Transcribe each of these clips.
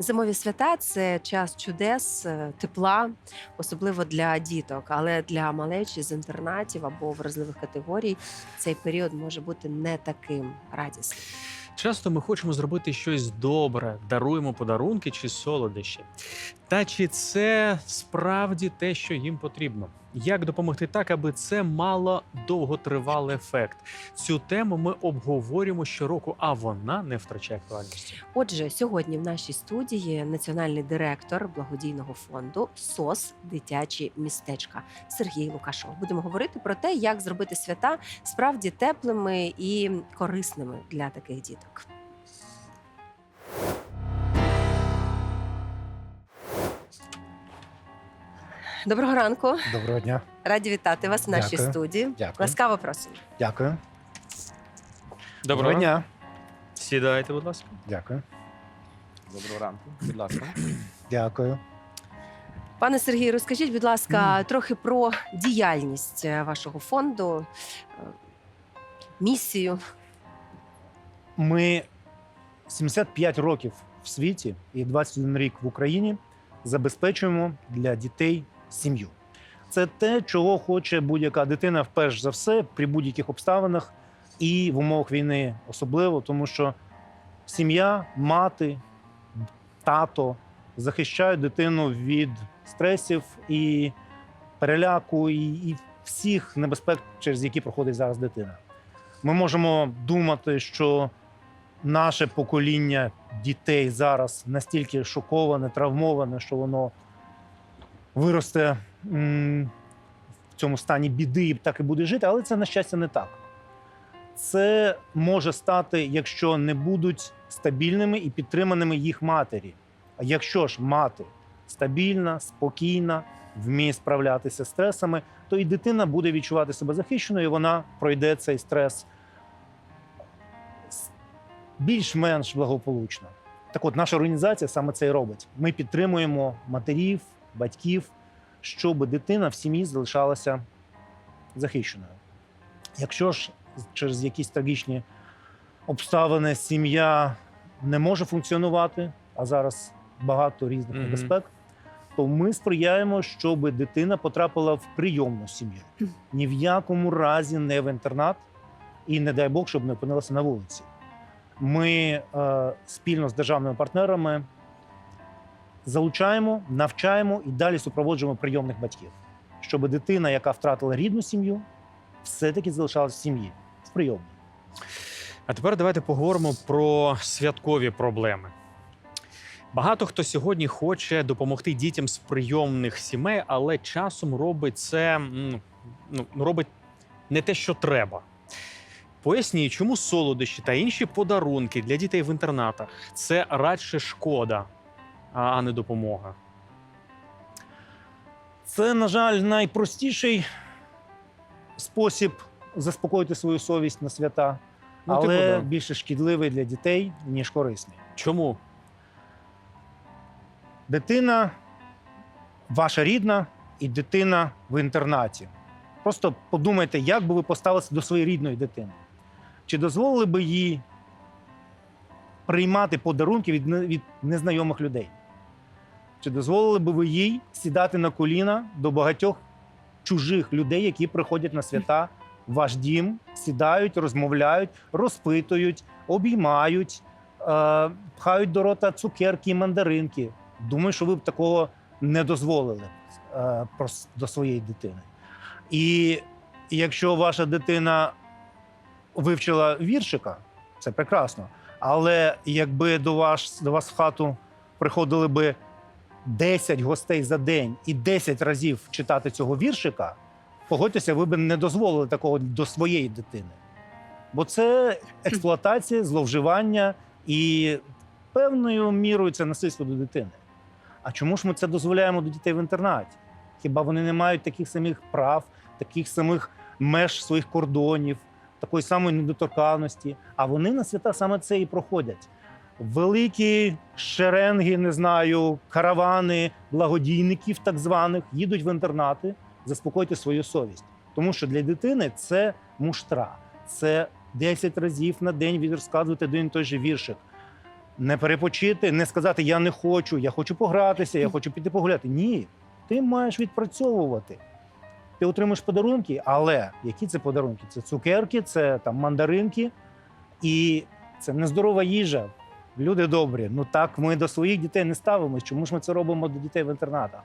Зимові свята це час чудес, е, тепла, особливо для діток, але для малечі з інтернатів або вразливих категорій цей період може бути не таким радісним. Часто ми хочемо зробити щось добре, даруємо подарунки чи солодощі. Та чи це справді те, що їм потрібно? Як допомогти так, аби це мало довготривалий ефект? Цю тему ми обговорюємо щороку, а вона не втрачає актуальності. Отже, сьогодні в нашій студії національний директор благодійного фонду СОС Дитячі містечка Сергій Лукашов. Будемо говорити про те, як зробити свята справді теплими і корисними для таких діток. Доброго ранку, Доброго дня. раді вітати вас в нашій Дякую. студії. Дякую. Ласкаво просимо. Дякую. Доброго дня. Сідайте, будь ласка. Дякую. Доброго ранку, будь ласка. Дякую. Пане Сергію, розкажіть, будь ласка, трохи про діяльність е, вашого фонду, е, місію. Ми 75 років в світі і 21 рік в Україні забезпечуємо для дітей сім'ю. Це те, чого хоче будь-яка дитина, вперше за все, при будь-яких обставинах і в умовах війни особливо, тому що сім'я, мати, тато захищають дитину від стресів і переляку, і, і всіх небезпек, через які проходить зараз дитина. Ми можемо думати, що наше покоління дітей зараз настільки шоковане, травмоване, що воно виросте м, в цьому стані біди і так і буде жити, але це, на щастя, не так. Це може стати, якщо не будуть стабільними і підтриманими їх матері. А якщо ж мати стабільна, спокійна, вміє справлятися з стресами, то і дитина буде відчувати себе захищеною, і вона пройде цей стрес більш-менш благополучно. Так от, наша організація саме це і робить. Ми підтримуємо матерів, батьків, щоб дитина в сім'ї залишалася захищеною. Якщо ж через якісь трагічні обставини сім'я не може функціонувати, а зараз багато різних Мгм. небезпек, то ми сприяємо, щоб дитина потрапила в прийомну сім'ю. Ні в якому разі не в інтернат, і не дай Бог, щоб не опинилася на вулиці. Ми е, спільно з державними партнерами залучаємо, навчаємо і далі супроводжуємо прийомних батьків, щоб дитина, яка втратила рідну сім'ю, все-таки залишалась в сім'ї в прийомній. А тепер давайте поговоримо про святкові проблеми. Багато хто сьогодні хоче допомогти дітям з прийомних сімей, але часом робить це ну, робить не те, що треба. Поясніть, чому солодощі та інші подарунки для дітей в інтернатах це радше шкода, а не допомога. Це, на жаль, найпростіший спосіб заспокоїти свою совість на свята, Ну, але типу, да. більше шкідливий для дітей, ніж корисний. Чому? Дитина ваша рідна і дитина в інтернаті. Просто подумайте, як би ви поставилися до своєї рідної дитини. Чи дозволили би їй приймати подарунки від, не- від незнайомих людей? Чи дозволили би ви їй сідати на коліна до багатьох чужих людей, які приходять на свята в ваш дім, сідають, розмовляють, розпитують, обіймають, е, пхають до рота цукерки і мандаринки? Думаю, що ви б такого не дозволили е, до своєї дитини. І якщо ваша дитина вивчила віршика, це прекрасно. Але якби до вас, до вас в хату приходили би 10 гостей за день і 10 разів читати цього віршика, погодьтеся, ви б не дозволили такого до своєї дитини. Бо це експлуатація, зловживання і певною мірою це насильство до дитини. А чому ж ми це дозволяємо до дітей в інтернаті? Хіба вони не мають таких самих прав, таких самих меж своїх кордонів, такої самої недоторканності? А вони на свята саме це і проходять. Великі шеренги, не знаю, каравани благодійників, так званих, їдуть в інтернати заспокоїти свою совість. Тому що для дитини це муштра, це 10 разів на день розказувати один і той же віршик. не перепочити, не сказати Я не хочу, я хочу погратися, я хочу піти погуляти. Ні, ти маєш відпрацьовувати. Ти отримаєш подарунки, але які це подарунки? Це цукерки, це там мандаринки, і це нездорова їжа. Люди добрі. Ну так ми до своїх дітей не ставимось. Чому ж ми це робимо до дітей в інтернатах?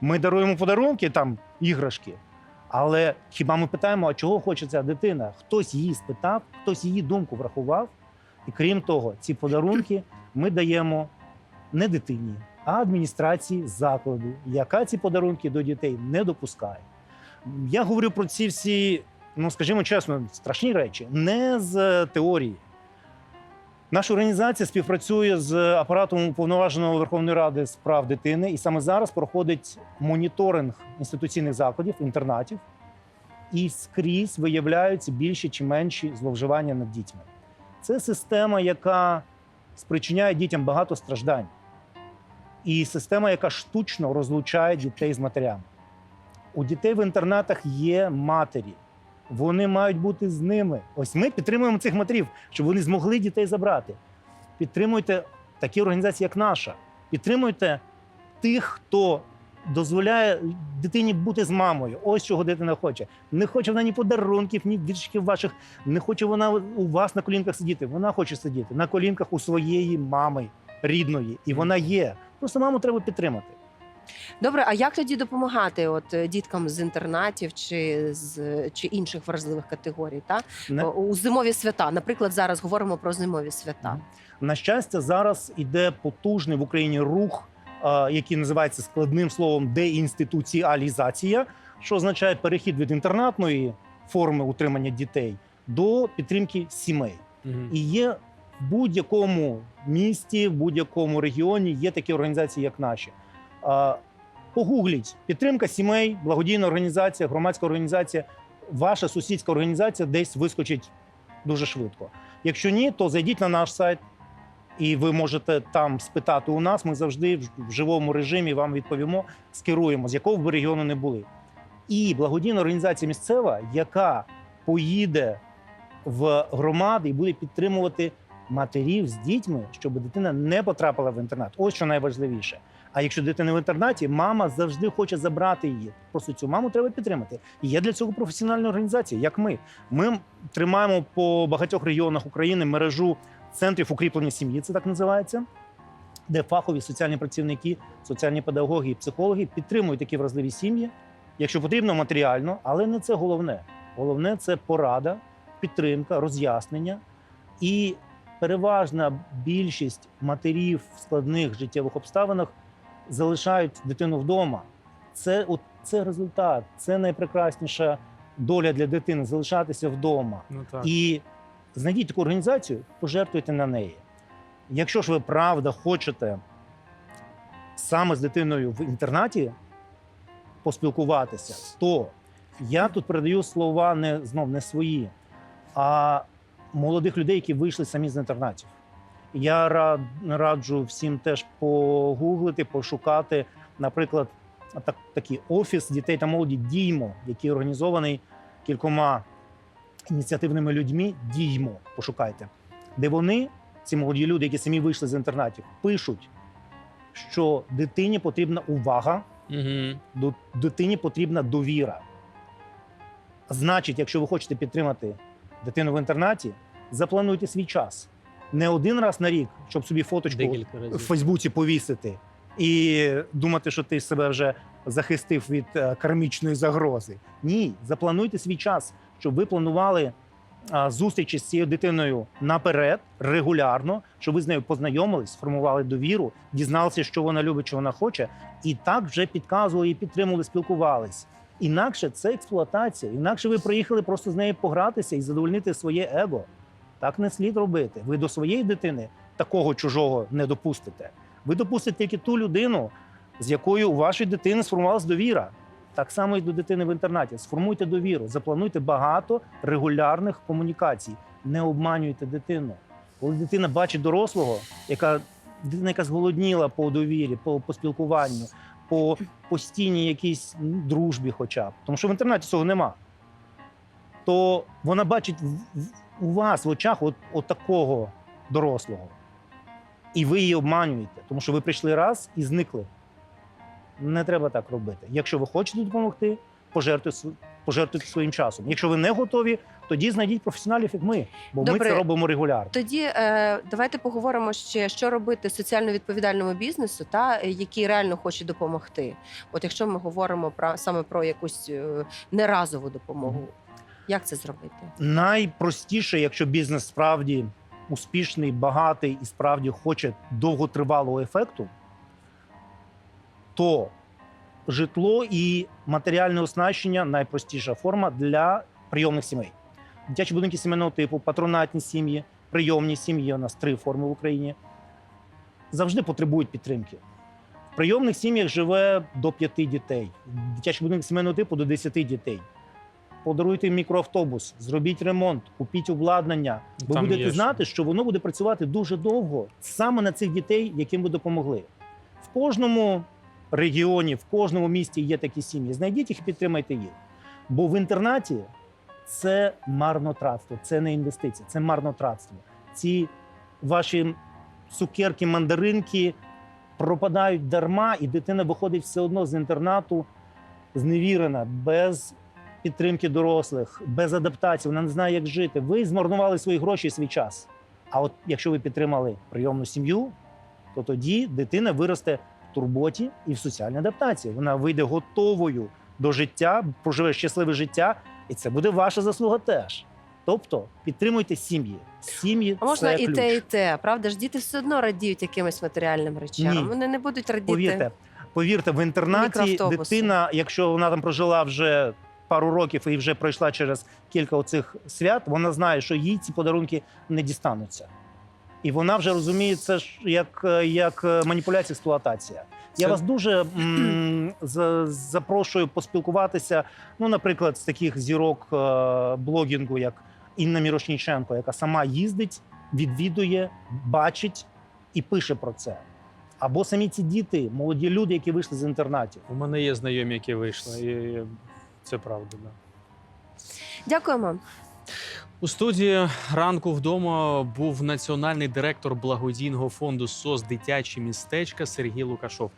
Ми даруємо подарунки, там іграшки. Але хіба ми питаємо, а чого хоче ця дитина? Хтось її спитав, хтось її думку врахував. І крім того, ці подарунки ми даємо не дитині, а адміністрації закладу, яка ці подарунки до дітей не допускає. Я говорю про ці всі, ну скажімо чесно, страшні речі, не з теорії. Наша організація співпрацює з апаратом уповноваженого Верховної Ради з прав дитини, і саме зараз проходить моніторинг інституційних закладів, інтернатів, і скрізь виявляються більші чи менші зловживання над дітьми. Це система, яка спричиняє дітям багато страждань, і система, яка штучно розлучає дітей з матерями. У дітей в інтернатах є матері. Вони мають бути з ними. Ось ми підтримуємо цих матерів, щоб вони змогли дітей забрати. Підтримуйте такі організації, як наша. Підтримуйте тих, хто дозволяє дитині бути з мамою. Ось чого дитина хоче. Не хоче вона ні подарунків, ні віршиків ваших. Не хоче вона у вас на колінках сидіти. Вона хоче сидіти на колінках у своєї мами рідної. І вона є. Просто маму треба підтримати. Добре, а як тоді допомагати от е, діткам з інтернатів чи з чи інших вразливих категорій? Та Не- у зимові свята? Наприклад, зараз говоримо про зимові свята. На щастя, зараз іде потужний в Україні рух, який називається складним словом деінституціалізація, що означає перехід від інтернатної форми утримання дітей до підтримки сімей. Мгм. І є в будь-якому місті, в будь-якому регіоні є такі організації, як наші. Погугліть підтримка сімей, благодійна організація, громадська організація. Ваша сусідська організація десь вискочить дуже швидко. Якщо ні, то зайдіть на наш сайт, і ви можете там спитати у нас. Ми завжди в живому режимі вам відповімо, скеруємо, з якого б регіону не були. І благодійна організація місцева, яка поїде в громади і буде підтримувати матерів з дітьми, щоб дитина не потрапила в інтернат. Ось що найважливіше. А якщо дитина в інтернаті, мама завжди хоче забрати її. Просто цю маму треба підтримати. Є для цього професіональні організації, як ми. Ми тримаємо по багатьох регіонах України мережу центрів укріплення сім'ї, це так називається, де фахові соціальні працівники, соціальні педагоги і психологи підтримують такі вразливі сім'ї, якщо потрібно, матеріально, але не це головне. Головне це порада, підтримка, роз'яснення. І переважна більшість матерів в складних життєвих обставинах залишають дитину вдома. Це, от, це результат, це найпрекрасніша доля для дитини залишатися вдома. Ну так. І знайдіть таку організацію, пожертвуйте на неї. Якщо ж ви правда хочете саме з дитиною в інтернаті поспілкуватися, то я тут передаю слова не знов не свої, а молодих людей, які вийшли самі з інтернатів. Я рад, раджу всім теж погуглити, пошукати, наприклад, так, такий офіс дітей та молоді Діймо, який організований кількома ініціативними людьми діймо, пошукайте, де вони, ці молоді люди, які самі вийшли з інтернатів, пишуть, що дитині потрібна увага, до- дитині потрібна довіра. Значить, якщо ви хочете підтримати дитину в інтернаті, заплануйте свій час. Не один раз на рік, щоб собі фоточку в. Фейсбуці повісити і думати, що ти себе вже захистив від е, кармічної загрози. Ні, заплануйте свій час, щоб ви планували зустрічі з цією дитиною наперед, регулярно, щоб ви з нею познайомились, сформували довіру, дізналися, що вона любить, що вона хоче, і так вже підказували і підтримували, спілкувались. Інакше це експлуатація. Інакше ви приїхали просто з нею погратися і задовольнити своє его. Так не слід робити. Ви до своєї дитини такого чужого не допустите. Ви допустите тільки ту людину, з якою у вашої дитини сформувалась довіра. Так само і до дитини в інтернаті. Сформуйте довіру, заплануйте багато регулярних комунікацій. Не обманюйте дитину. Коли дитина бачить дорослого, яка дитина, яка зголодніла по довірі, по, по спілкуванню, по постійній якійсь дружбі, хоча б, тому що в інтернаті цього нема. То вона бачить у вас в очах от, от такого дорослого. і ви її обманюєте, тому що ви прийшли раз і зникли. Не треба так робити. Якщо ви хочете допомогти, пожертвуйте, пожертвуйте своїм часом. Якщо ви не готові, тоді знайдіть професіоналів, як ми, бо ми це робимо регулярно. Тоді е, давайте поговоримо ще, що робити соціально відповідальному бізнесу, та е, який реально хоче допомогти. От якщо ми говоримо про саме про якусь е, неразову допомогу, як це зробити? Найпростіше, якщо бізнес справді успішний, багатий і справді хоче довготривалого ефекту, то житло і матеріальне оснащення найпростіша форма для прийомних сімей. Дитячі будинки сімейного типу, патронатні сім'ї, прийомні сім'ї. У нас три форми в Україні. Завжди потребують підтримки. В прийомних сім'ях живе до п'яти дітей, дитячі будинки сімейного типу до 10 дітей. Подаруйте мікроавтобус, зробіть ремонт, купіть обладнання. Ви Там будете є знати, що воно буде працювати дуже довго саме на цих дітей, яким ви допомогли. В кожному регіоні, в кожному місті є такі сім'ї. Знайдіть їх і підтримайте їх. Бо в інтернаті це марнотратство, це не інвестиція, це марнотратство. Ці ваші цукерки, мандаринки пропадають дарма, і дитина виходить все одно з інтернату зневірена, без підтримки дорослих, без адаптації. Вона не знає, як жити. Ви змарнували свої гроші і свій час. А от якщо ви підтримали прийомну сім'ю, то тоді дитина виросте в турботі і в соціальній адаптації. Вона вийде готовою до життя, проживе щасливе життя, і це буде ваша заслуга теж. Тобто підтримуйте сім'ї. Сім'ї А можна це і ключ. те, і те. Правда ж, діти все одно радіють якимось матеріальним речам. Ні. Вони не будуть радіти. Повірте, повірте, в інтернаті дитина, якщо вона там прожила вже пару років і вже пройшла через кілька оцих свят, вона знає, що їй ці подарунки не дістануться. І вона вже розуміє це ж як, е, як е, маніпуляція, експлуатація. Я вас дуже м, за- запрошую поспілкуватися. Ну, наприклад, з таких зірок е, блогінгу, як Інна Мірошніченко, яка сама їздить, відвідує, бачить і пише про це. Або самі ці діти, молоді люди, які вийшли з інтернатів. У мене є знайомі, які вийшли, і це правда. Да. Дякуємо. У студії ранку вдома був національний директор благодійного фонду СОС Дитячі містечка Сергій Лукашов.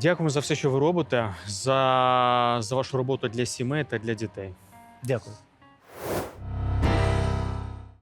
Дякуємо за все, що ви робите, за, за вашу роботу для сімей та для дітей. Дякую.